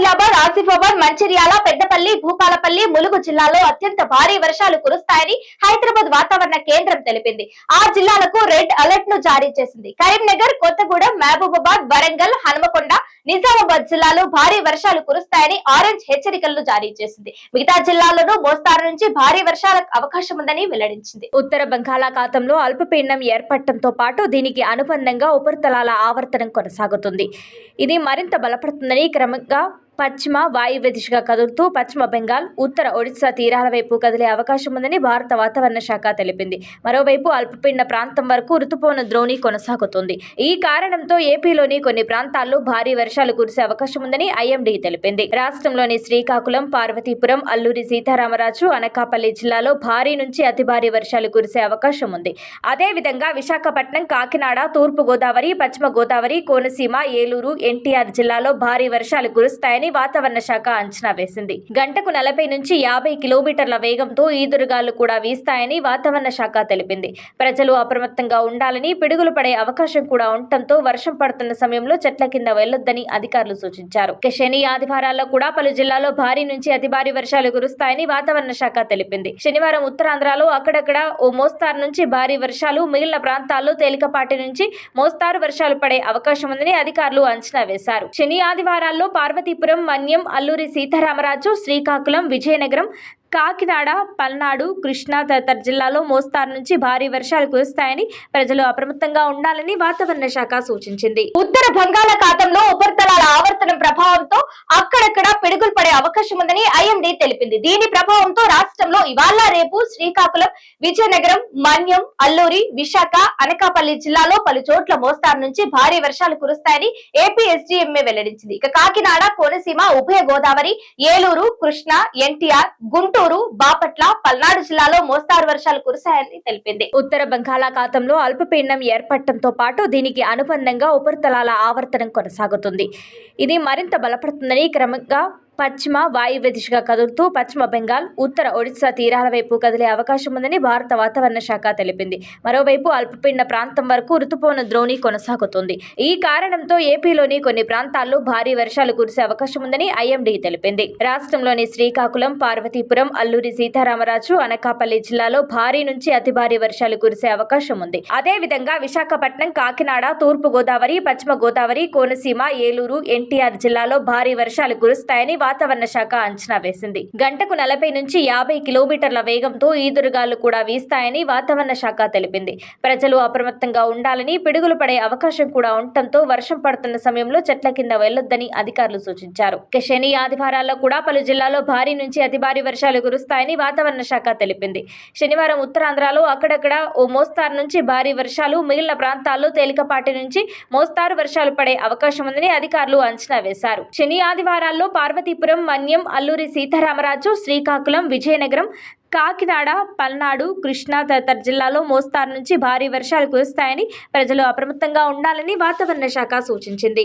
ఆదిలాబాద్ ఆసిఫాబాద్ మంచిర్యాల పెద్దపల్లి భూపాలపల్లి ములుగు జిల్లాలో అత్యంత భారీ వర్షాలు కురుస్తాయని హైదరాబాద్ వాతావరణ కేంద్రం తెలిపింది. ఆ జిల్లాలకు రెడ్ అలర్ట్ను జారీ చేసింది. కరీంనగర్ కొత్తగూడెం మహబూబాబాద్ వరంగల్ హనుమకొండ నిజామాబాద్ జిల్లాలో భారీ వర్షాలు కురుస్తాయని ఆరెంజ్ హెచ్చరికలను జారీ చేసింది. మిగతా జిల్లాల్లోనూ మోస్తారు నుంచి భారీ వర్షాలకు అవకాశం ఉందని వెల్లడించింది. ఉత్తర బంగాళాఖాతంలో అల్పపీడనం ఏర్పడటంతో పాటు దీనికి అనుబంధంగా ఉపరితలాల ఆవర్తనం కొనసాగుతుంది. ఇది మరింత బలపడుతుందని క్రమంగా పశ్చిమ వాయువ్య దిశగా కదులుతూ పశ్చిమ బెంగాల్ ఉత్తర ఒడిశా తీరాల వైపు కదిలే అవకాశం ఉందని భారత వాతావరణ శాఖ తెలిపింది. మరోవైపు అల్పపీడన ప్రాంతం వరకు రుతుపవన ద్రోణి కొనసాగుతుంది. ఈ కారణంతో ఏపీలోని కొన్ని ప్రాంతాల్లో భారీ వర్షాలు కురిసే అవకాశం ఉందని ఐఎండీ తెలిపింది. రాష్ట్రంలోని శ్రీకాకుళం పార్వతీపురం అల్లూరి సీతారామరాజు అనకాపల్లి జిల్లాలో భారీ నుంచి అతి భారీ వర్షాలు కురిసే అవకాశం ఉంది. అదేవిధంగా విశాఖపట్నం కాకినాడ తూర్పు గోదావరి పశ్చిమ గోదావరి కోనసీమ ఏలూరు ఎన్టీఆర్ జిల్లాలో భారీ వర్షాలు కురుస్తాయని వాతావరణ శాఖ అంచనా వేసింది. గంటకు నలభై నుంచి యాభై కిలోమీటర్ల వేగంతో ఈదురుగాలు కూడా వీస్తాయని వాతావరణ శాఖ తెలిపింది. ప్రజలు అప్రమత్తంగా ఉండాలని పిడుగులు పడే అవకాశం కూడా ఉండటంతో వర్షం పడుతున్న సమయంలో చెట్ల కింద వెళ్ళొద్దని అధికారులు సూచించారు. శని ఆదివారాల్లో కూడా పలు జిల్లాల్లో భారీ నుంచి అతి భారీ వర్షాలు కురుస్తాయని వాతావరణ శాఖ తెలిపింది. శనివారం ఉత్తరాంధ్రలో అక్కడక్కడ ఓ మోస్తారు నుంచి భారీ వర్షాలు మిగిలిన ప్రాంతాల్లో తేలికపాటి నుంచి మోస్తారు వర్షాలు పడే అవకాశం ఉందని అధికారులు అంచనా వేశారు. శని ఆదివారాల్లో పార్వతీపురం మన్యం అల్లూరి సీతారామరాజు శ్రీకాకుళం విజయనగరం కాకినాడ పల్నాడు కృష్ణా తదితర జిల్లాలో మోస్తారు నుంచి భారీ వర్షాలు కురుస్తాయని ప్రజలు అప్రమత్తంగా ఉండాలని వాతావరణ శాఖ సూచించింది. ఉత్తర బంగాళాఖాతంలో ఉపరితలాల పడే అవకాశం ఉందని ఐఎండీ తెలిపింది. దీని ప్రభావంతో రాష్ట్రంలో ఇవాళ రేపు శ్రీకాకుళం విజయనగరం మన్యం అల్లూరి విశాఖ అనకాపల్లి జిల్లాలో పలు చోట్ల మోస్తారు నుంచి భారీ వర్షాలు కురుస్తాయని ఏపీ ఎస్డీఎంఏ వెల్లడించింది. ఇక కాకినాడ కోనసీమ ఉభయ గోదావరి ఏలూరు కృష్ణా ఎన్టీఆర్ గుంటూరు బాపట్ల పల్నాడు జిల్లాలో మోస్తారు వర్షాలు కురిశాయని తెలిపింది. ఉత్తర బంగాళాఖాతంలో అల్పపీడనం ఏర్పడటంతో పాటు దీనికి అనుబంధంగా ఉపరితలాల ఆవర్తనం కొనసాగుతుంది. ఇది మరింత బలపడుతుందని క్రమంగా పశ్చిమ వాయువ్య దిశగా కదులుతూ పశ్చిమ బెంగాల్ ఉత్తర ఒడిశా తీరాల వైపు కదిలే అవకాశం ఉందని భారత వాతావరణ శాఖ తెలిపింది. మరోవైపు అల్పపీడన ప్రాంతం వరకు రుతుపవన ద్రోణి కొనసాగుతుంది. ఈ కారణంతో ఏపీలోని కొన్ని ప్రాంతాల్లో భారీ వర్షాలు కురిసే అవకాశం ఉందని ఐఎండీ తెలిపింది. రాష్ట్రంలోని శ్రీకాకుళం పార్వతీపురం అల్లూరి సీతారామరాజు అనకాపల్లి జిల్లాలో భారీ నుంచి అతి భారీ వర్షాలు కురిసే అవకాశం ఉంది. అదేవిధంగా విశాఖపట్నం కాకినాడ తూర్పు గోదావరి పశ్చిమ గోదావరి కోనసీమ ఏలూరు ఎన్టీఆర్ జిల్లాలో భారీ వర్షాలు కురుస్తాయని వాతావరణ శాఖ అంచనా వేసింది. గంటకు నలభై నుంచి యాభై కిలోమీటర్ల వేగంతో ఈదురుగాలు కూడా వీస్తాయని వాతావరణ శాఖ తెలిపింది. ప్రజలు అప్రమత్తంగా ఉండాలని పిడుగులు పడే అవకాశం కూడా ఉండటంతో వర్షం పడుతున్న సమయంలో చెట్ల కింద వెళ్ళొద్దని అధికారులు సూచించారు. శని ఆదివారాల్లో కూడా పలు జిల్లాల్లో భారీ నుంచి అతి భారీ వర్షాలు కురుస్తాయని వాతావరణ శాఖ తెలిపింది. శనివారం ఉత్తరాంధ్రలో అక్కడక్కడ ఓ మోస్తారు నుంచి భారీ వర్షాలు మిగిలిన ప్రాంతాల్లో తేలికపాటి నుంచి మోస్తారు వర్షాలు పడే అవకాశం ఉందని అధికారులు అంచనా వేశారు. శని ఆదివారాల్లో పార్వతీ పార్వతీపురం మన్యం అల్లూరి సీతారామరాజు శ్రీకాకుళం విజయనగరం కాకినాడ పల్నాడు కృష్ణా తదితర జిల్లాలో మోస్తారు నుంచి భారీ వర్షాలు కురుస్తాయని ప్రజలు అప్రమత్తంగా ఉండాలని వాతావరణ శాఖ సూచించింది.